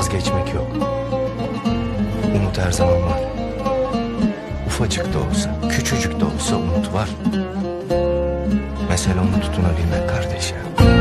Vazgeçmek yok. Umut her zaman var. Ufacık da olsa, küçücük de olsa umut var. Mesele onu tutunabilmek kardeş ya.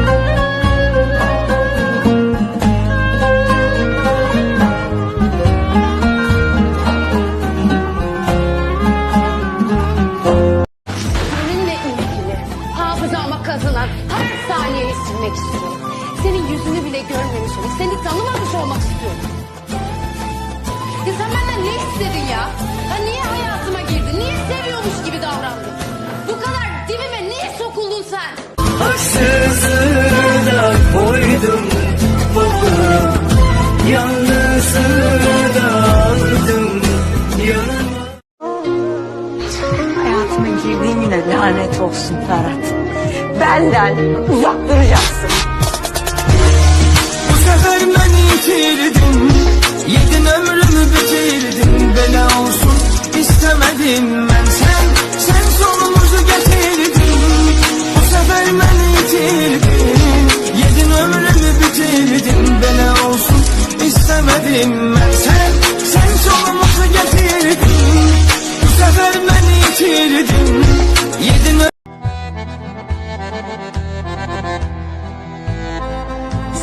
Haksızlığa koydum baba Yalnızlığı da aldım yanıma Hayatıma girdiğin yine lanet olsun Ferhat. Benden uzak duracaksın. Bu sefer beni yitirdin Yedin ömrümü bitirdin Bela olsun istemedim ben Sen,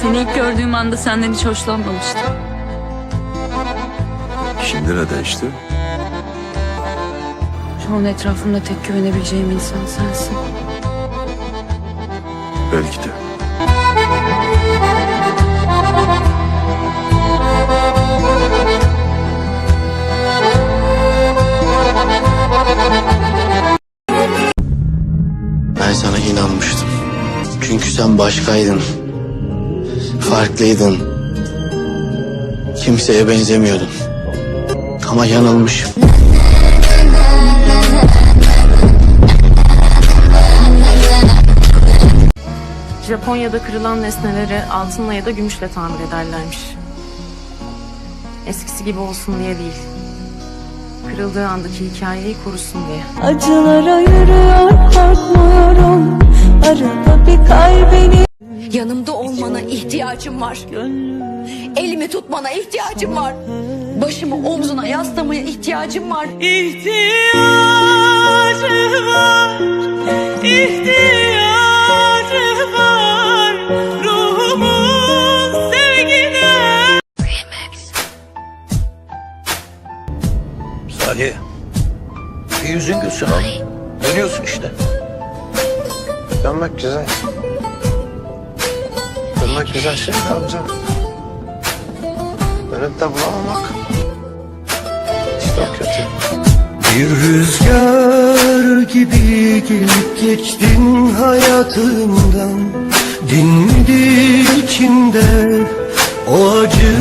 Seni ilk gördüğüm anda senden hiç hoşlanmamıştım. Şimdi ne değişti? Şu an etrafımda tek güvenebileceğim insan sensin. Belki de. Ben sana inanmıştım. Çünkü sen başkaydın. Farklıydın. Kimseye benzemiyordun. Ama yanılmışım. Japonya'da kırılan nesneleri altınla ya da gümüşle tamir ederlermiş. Eskisi gibi olsun diye değil. Kırıldığı andaki hikayeyi korusun diye. Acılara yürüyor korkmuyorum. Arada bir kalbini Yanımda olmana ihtiyacım var. Elimi tutmana ihtiyacım var. Başımı omzuna yaslamaya ihtiyacım var. İhtiyacı var, ihtiyacı var ruhumun sevgine. Salih. Bir yüzün gülsün oğlum. Dönüyorsun işte. Dönmek güzel. Dönmek güzel şey de amca. Dönüp de bulamamak. O kötü. Bir rüzgar gibi gelip geçtin hayatımdan Dinmedi içimde o acı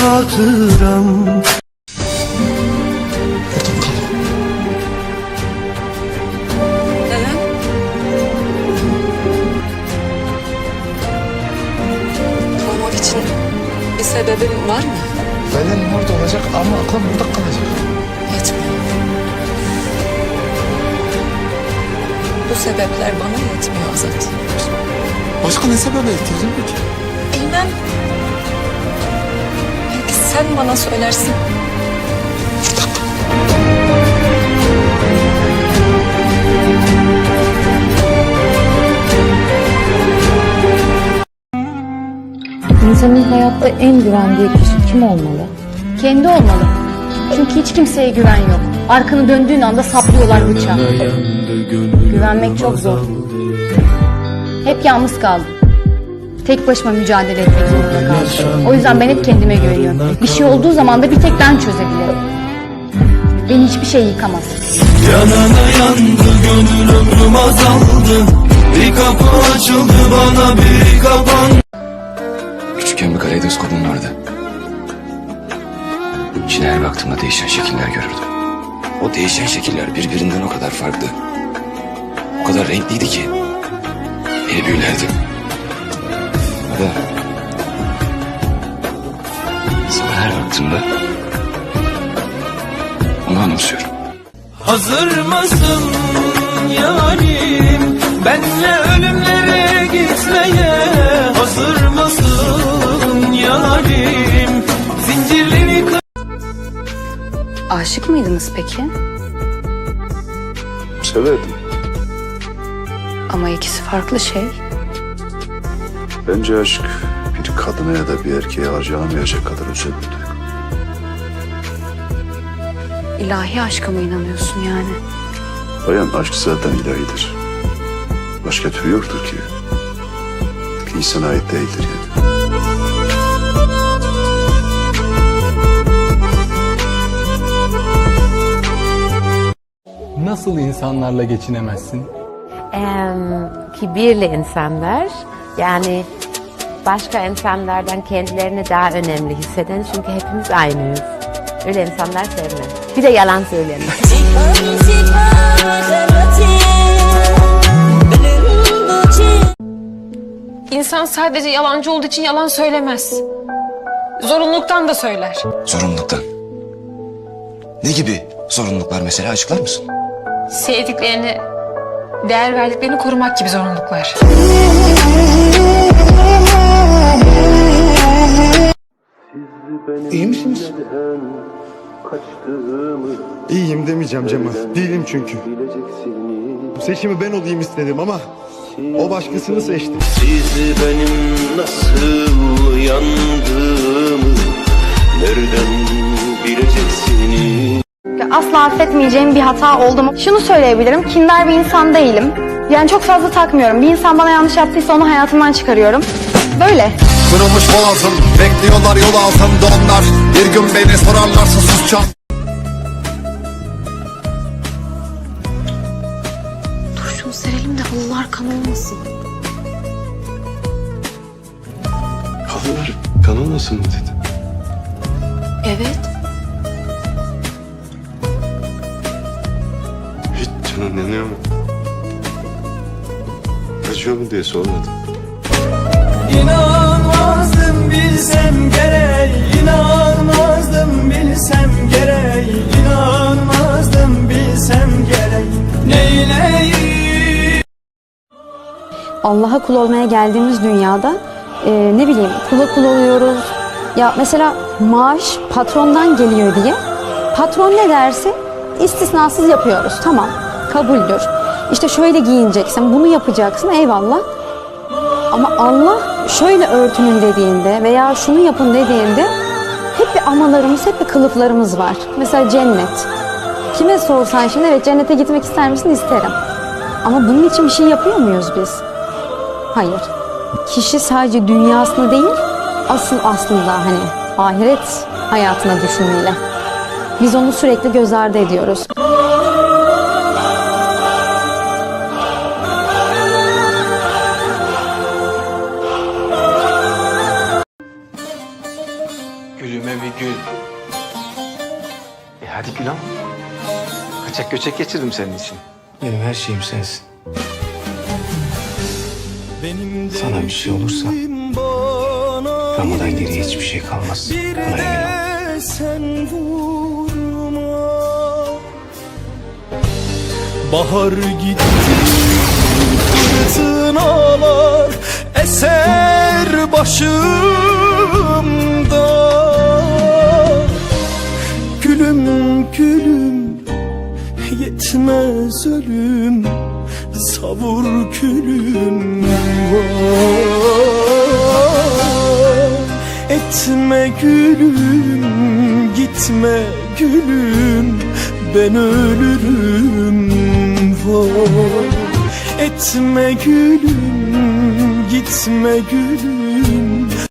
hatıram sebebin var mı? Bedenim orada olacak ama aklım burada kalacak. Yetmiyor. Bu sebepler bana yetmiyor Azat. Başka ne sebebe ihtiyacın var ki? Bilmem. Belki sen bana söylersin. İnsanın hayatta en güvendiği kişi kim olmalı? Kendi olmalı. Çünkü hiç kimseye güven yok. Arkanı döndüğün anda saplıyorlar bıçağı. Güvenmek çok zor. Hep yalnız kaldım. Tek başıma mücadele etmek zorunda kaldım. O yüzden ben hep kendime güveniyorum. Bir şey olduğu zaman da bir tek ben çözebilirim. Beni hiçbir şey yıkamaz. Yanana yandı gönül ömrüm azaldı Bir kapı açıldı bana bir kapan Küçükken bir kaleidoskopum vardı. İçine her baktığımda değişen şekiller görürdüm. O değişen şekiller birbirinden o kadar farklı. O kadar renkliydi ki. Beni büyülerdi. Ve sana her baktığımda onu anımsıyorum. Hazır mısın yarim Benle ölümlere gitmeye geçtim Zincirleri Aşık mıydınız peki? Severdim. Ama ikisi farklı şey. Bence aşk bir kadına ya da bir erkeğe harcanamayacak kadar özel bir duygu. İlahi aşka mı inanıyorsun yani? Bayan aşk zaten ilahidir. Başka türü yoktur ki. İnsana ait değildir yani. Nasıl insanlarla geçinemezsin? kibirli insanlar yani başka insanlardan kendilerini daha önemli hisseden çünkü hepimiz aynıyız. Öyle insanlar sevmem. Bir de yalan söyleyen. İnsan sadece yalancı olduğu için yalan söylemez. Zorunluluktan da söyler. Sorumluluktan. Ne gibi sorumluluklar mesela açıklar mısın? Sevdiklerini, değer verdiklerini korumak gibi zorunluluklar. İyi misiniz? İyiyim demeyeceğim Cemal. Değilim çünkü. Seçimi ben olayım istedim ama o başkasını seçti. Siz benim nasıl yandığımı nereden bileceksiniz? Asla affetmeyeceğim bir hata oldu mu? Şunu söyleyebilirim. Kinder bir insan değilim. Yani çok fazla takmıyorum. Bir insan bana yanlış yaptıysa onu hayatımdan çıkarıyorum. Böyle. Kırılmış boğazım, bekliyorlar yol altında onlar. Bir gün beni sorarlarsa susacağım. Dur şunu serelim de halılar kan olmasın. Halılar kanılmasın mı dedi. Evet. Hiç canın yanıyor mu? Acıyor mu diye sormadım. İnanmazdım bilsem gerek, inanmazdım bilsem gerek, inanmazdım bilsem gerek. Neyleyim? Allah'a kul olmaya geldiğimiz dünyada e, ne bileyim kula kul oluyoruz. Ya mesela maaş patrondan geliyor diye patron ne derse istisnasız yapıyoruz. Tamam kabuldür. İşte şöyle giyineceksin bunu yapacaksın eyvallah. Ama Allah şöyle örtünün dediğinde veya şunu yapın dediğinde hep bir amalarımız, hep bir kılıflarımız var. Mesela cennet. Kime sorsan şimdi evet cennete gitmek ister misin? İsterim. Ama bunun için bir şey yapıyor muyuz biz? Hayır. Kişi sadece dünyasını değil, asıl aslında hani ahiret hayatına düşünmeli. Biz onu sürekli göz ardı ediyoruz. Gül. E hadi gül ama. Kaçak göçek geçirdim senin için. Benim her şeyim sensin. Sana bir şey olursa Ramazan geriye hiçbir şey kalmaz. Buna emin ol. Sen vurma Bahar gitti Fırtınalar Eser başımda Yetmez ölüm Savur külüm. Var Etme gülüm Gitme gülüm Ben ölürüm. Var Etme gülüm Gitme gülüm